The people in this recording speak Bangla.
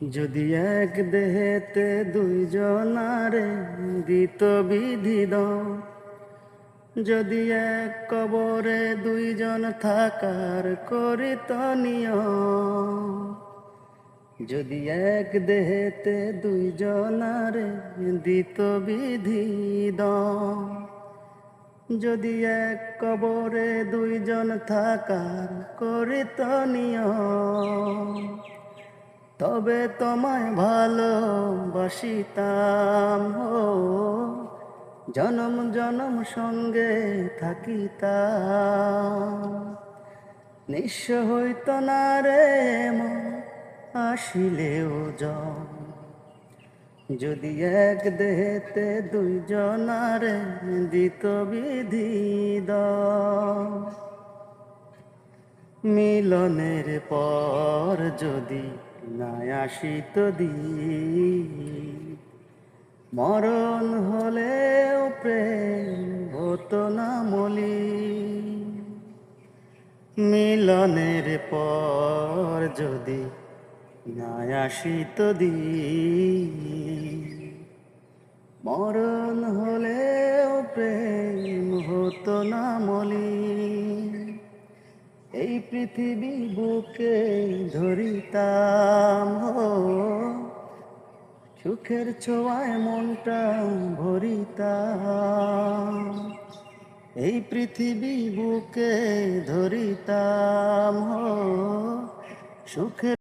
যদি এক দেহেতে দুইজনারে দিত বিধি যদি এক কবরে দুইজন থাকার করিত নিয়ম, যদি এক দেহেতে দুইজনারে দিত বিধি যদি এক কবরে দুইজন থাকার করিত নিয়ম। তবে তোমায় ভালোবাসিতাম হো জনম জনম সঙ্গে থাকিতাম। নিঃস্ব হইত না রে আসিলেও জন যদি এক দেহেতে দুইজনারে দিত বিধি মিলনের পর যদি না আসিত দি মরণ হলেও প্রেম হতো না মলি মিলনের পর যদি না আসিত দি মরণ হলেও প্রেম পৃথিবী বুকে ধরিতাম সুখের ছোঁয়ায় মনটা ভরিতাম। এই পৃথিবী বুকে ধরিতাম সুখের